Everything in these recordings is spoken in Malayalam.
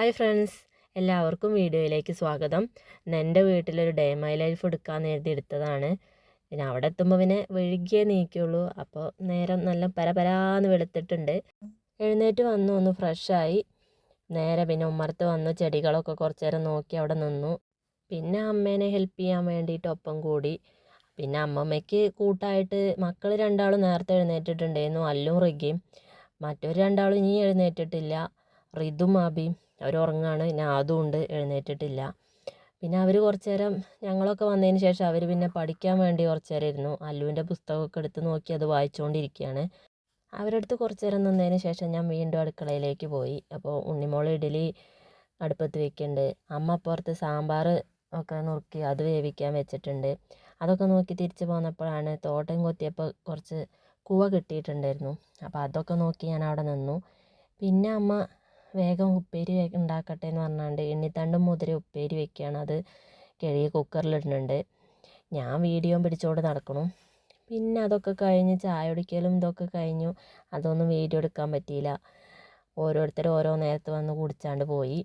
ഹായ് ഫ്രണ്ട്സ് എല്ലാവർക്കും വീഡിയോയിലേക്ക് സ്വാഗതം. എന്റെ വീട്ടിലൊരു ഡേ മൈ ലൈഫ് എടുക്കാൻ എഴുതി എടുത്തതാണ്. പിന്നെ അവിടെ എത്തുമ്പോൾ പിന്നെ വഴുകിയേ നീക്കുള്ളൂ. അപ്പോൾ നേരം നല്ല പരപരാന്ന് വെളുത്തിട്ടുണ്ട്. എഴുന്നേറ്റ് വന്നു ഒന്ന് ഫ്രഷായി നേരെ പിന്നെ ഉമ്മർത്ത് വന്നു ചെടികളൊക്കെ കുറച്ച് നേരം നോക്കി അവിടെ നിന്നു. പിന്നെ അമ്മേനെ ഹെൽപ്പ് ചെയ്യാൻ വേണ്ടിയിട്ട് ഒപ്പം കൂടി. പിന്നെ അമ്മമ്മയ്ക്ക് കൂട്ടായിട്ട് മക്കൾ രണ്ടാളും നേരത്തെ എഴുന്നേറ്റിട്ടുണ്ടായിരുന്നു അല്ലും റിഗിയും. മറ്റൊരു രണ്ടാളും ഇനി എഴുന്നേറ്റിട്ടില്ല. റിതും അബിയും. അവർ ഉറങ്ങാണ് പിന്നെ അതും ഉണ്ട്. എഴുന്നേറ്റിട്ടില്ല. പിന്നെ അവർ കുറച്ച് നേരം ഞങ്ങളൊക്കെ വന്നതിന് ശേഷം അവർ പിന്നെ പഠിക്കാൻ വേണ്ടി കുറച്ച് നേരം ഇരുന്നു. അല്ലുവിന്റെ പുസ്തകമൊക്കെ എടുത്ത് നോക്കി അത് വായിച്ചുകൊണ്ടിരിക്കുകയാണ് അവരടുത്ത് കുറച്ച് നേരം നിന്നതിന് ശേഷം ഞാൻ വീണ്ടും അടുക്കളയിലേക്ക് പോയി. അപ്പോൾ ഉണ്ണിമോൾ ഇഡലി അടുപ്പത്ത് വെക്കുന്നുണ്ട്. അമ്മ അപ്പുറത്ത് സാമ്പാർ ഒക്കെ നുറുക്കി അത് വേവിക്കാൻ വെച്ചിട്ടുണ്ട്. അതൊക്കെ നോക്കി തിരിച്ച് പോന്നപ്പോഴാണ് തോട്ടം കൊത്തിയപ്പോൾ കുറച്ച് കൂവ കിട്ടിയിട്ടുണ്ടായിരുന്നു. അപ്പോൾ അതൊക്കെ നോക്കി ഞാൻ അവിടെ നിന്നു. പിന്നെ അമ്മ വേഗം ഉപ്പേരി ഉണ്ടാക്കട്ടെ എന്ന് പറഞ്ഞാണ്ട് എണ്ണിത്തണ്ടും മുതിര ഉപ്പേരി വെക്കുകയാണ് അത് കഴുകി കുക്കറിലിടുന്നുണ്ട് ഞാൻ വീഡിയോ പിടിച്ചുകൊണ്ട് നടക്കണം. പിന്നെ അതൊക്കെ കഴിഞ്ഞ് ചായ കുടിക്കലും ഇതൊക്കെ കഴിഞ്ഞു. അതൊന്നും വീഡിയോ എടുക്കാൻ പറ്റിയില്ല. ഓരോരുത്തർ ഓരോ നേരത്ത് വന്ന് കുടിച്ചാണ്ട് പോയി.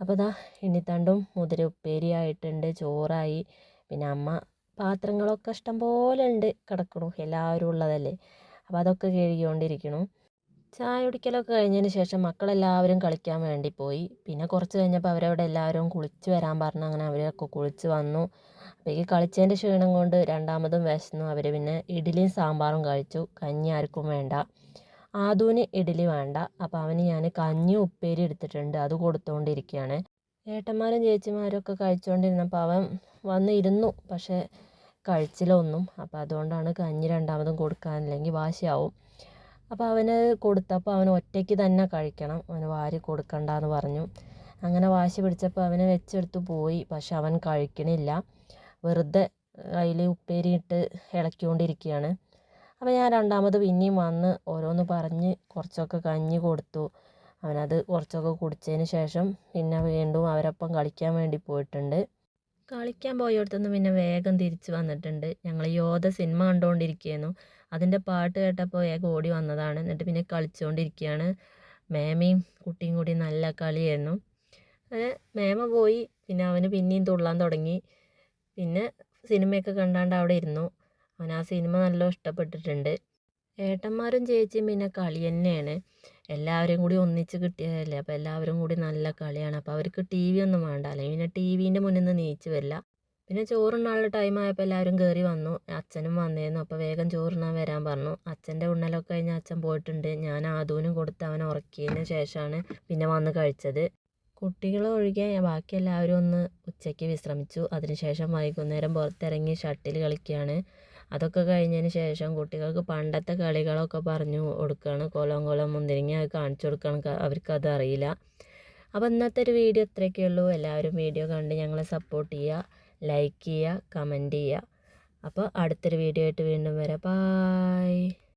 അപ്പോൾ ഇതാ എണ്ണിത്തണ്ടും മുതിര ഉപ്പേരി ആയിട്ടുണ്ട്. ചോറായി. പിന്നെ അമ്മ പാത്രങ്ങളൊക്കെ ഇഷ്ടം പോലെ ഉണ്ട്. കിടക്കണു. എല്ലാവരും ഉള്ളതല്ലേ. അപ്പോൾ അതൊക്കെ കഴുകിക്കൊണ്ടിരിക്കണു ചായ കുടിക്കലൊക്കെ കഴിഞ്ഞതിന് ശേഷം മക്കളെല്ലാവരും കളിക്കാൻ വേണ്ടി പോയി. പിന്നെ കുറച്ച് കഴിഞ്ഞപ്പോൾ അവരവിടെ എല്ലാവരും കുളിച്ച് വരാൻ പറഞ്ഞു. അങ്ങനെ അവരൊക്കെ കുളിച്ച് വന്നു. അപ്പോൾ ഈ കളിച്ചതിന്റെ ക്ഷീണം കൊണ്ട് രണ്ടാമതും വിശന്നു. അവർ പിന്നെ ഇഡ്ഡലിയും സാമ്പാറും കഴിച്ചു. കഞ്ഞി ആർക്കും വേണ്ട. ആദൂന് ഇഡ്ഡലി വേണ്ട. അപ്പോൾ അവന് ഞാൻ കഞ്ഞി ഉപ്പേരി എടുത്തിട്ടുണ്ട്. അത് കൊടുത്തുകൊണ്ടിരിക്കുകയാണ് ഏട്ടന്മാരും ചേച്ചിമാരും ഒക്കെ കഴിച്ചുകൊണ്ടിരുന്നപ്പോൾ അവൻ വന്നിരുന്നു. പക്ഷേ കഴിച്ചില്ല ഒന്നും. അപ്പോൾ അതുകൊണ്ടാണ് കഞ്ഞി രണ്ടാമതും കൊടുക്കാനില്ലെങ്കിൽ വാശിയാവും. അപ്പോൾ അവന് കൊടുത്തപ്പോൾ അവൻ ഒറ്റയ്ക്ക് തന്നെ കഴിക്കണം. അവന് വാരി കൊടുക്കണ്ട എന്ന് പറഞ്ഞു. അങ്ങനെ വാശി പിടിച്ചപ്പോൾ അവനെ വെച്ചെടുത്ത് പോയി. പക്ഷെ അവൻ കഴിക്കണില്ല. വെറുതെ അതിൽ ഉപ്പേരി ഇട്ട് ഇളക്കിക്കൊണ്ടിരിക്കുകയാണ്. അപ്പോൾ ഞാൻ രണ്ടാമത് പിന്നെയും വന്ന് ഓരോന്ന് പറഞ്ഞ് കുറച്ചൊക്കെ കഞ്ഞി കൊടുത്തു. അവനത് കുറച്ചൊക്കെ കുടിച്ചതിന് ശേഷം പിന്നെ വീണ്ടും അവരൊപ്പം കളിക്കാൻ വേണ്ടി പോയിട്ടുണ്ട്. കളിക്കാൻ പോയടുത്തുനിന്ന് പിന്നെ വേഗം തിരിച്ചു വന്നിട്ടുണ്ട്. ഞങ്ങൾ യോധ സിനിമ കണ്ടുകൊണ്ടിരിക്കുകയായിരുന്നു അതിന്റെ പാട്ട് കേട്ടപ്പോൾ വേഗം ഓടി വന്നതാണ്. എന്നിട്ട് പിന്നെ കളിച്ചുകൊണ്ടിരിക്കുകയാണ് മേമയും കുട്ടിയും കൂടി നല്ല കളിയായിരുന്നു. അങ്ങനെ മേമ പോയി. പിന്നെ അവന് പിന്നെയും തുള്ളാൻ തുടങ്ങി. പിന്നെ സിനിമയൊക്കെ കണ്ടാണ്ട് അവിടെ ഇരുന്നു. അവൻ ആ സിനിമ നല്ല ഇഷ്ടപ്പെട്ടിട്ടുണ്ട്. ഏട്ടന്മാരും ചേച്ചിയും പിന്നെ കളി തന്നെയാണ്. എല്ലാവരും കൂടി ഒന്നിച്ച് കിട്ടിയതല്ലേ? അപ്പോൾ എല്ലാവരും കൂടി നല്ല കളിയാണ്. അപ്പോൾ അവർക്ക് ടി വി ഒന്നും വേണ്ട. അല്ലെങ്കിൽ പിന്നെ ടി വിന്റെ മുന്നിൽ നിന്ന് നീച്ച് വരില്ല. പിന്നെ ചോറുണ്ണാനുള്ള ടൈം ആയപ്പോൾ എല്ലാവരും കയറി വന്നു. അച്ഛനും വന്നിരുന്നു അപ്പോൾ വേഗം ചോറുണ്ണാൻ വരാൻ പറഞ്ഞു. അച്ഛന്റെ ഉണ്ണലൊക്കെ കഴിഞ്ഞ് അച്ഛൻ പോയിട്ടുണ്ട്. ഞാൻ ആദൂനും കൊടുത്ത് അവനെ ഉറക്കിയതിന് ശേഷമാണ് പിന്നെ വന്ന് കഴിച്ചത്. കുട്ടികൾ ഒഴികെ ബാക്കി എല്ലാവരും ഒന്ന് ഉച്ചയ്ക്ക് വിശ്രമിച്ചു. അതിനുശേഷം വൈകുന്നേരം പുറത്തിറങ്ങി ഷട്ടിൽ കളിക്കുകയാണ്. അതൊക്കെ കഴിഞ്ഞതിന് ശേഷം കുട്ടികൾക്ക് പണ്ടത്തെ കളികളൊക്കെ പറഞ്ഞു കൊടുക്കുകയാണ് കോലം കോലം മുന്തിരിങ്ങ കാണിച്ചു കൊടുക്കണം. അവർക്കത് അറിയില്ല. അപ്പോൾ ഇന്നത്തെ ഒരു വീഡിയോ ഇത്രയൊക്കെ ഉള്ളൂ. എല്ലാവരും വീഡിയോ കണ്ട് ഞങ്ങളെ സപ്പോർട്ട് ചെയ്യുക. ലൈക്ക് ചെയ്യുക കമന്റ് ചെയ്യുക. അപ്പോൾ അടുത്തൊരു വീഡിയോ ആയിട്ട് വീണ്ടും വരാം. ബായ്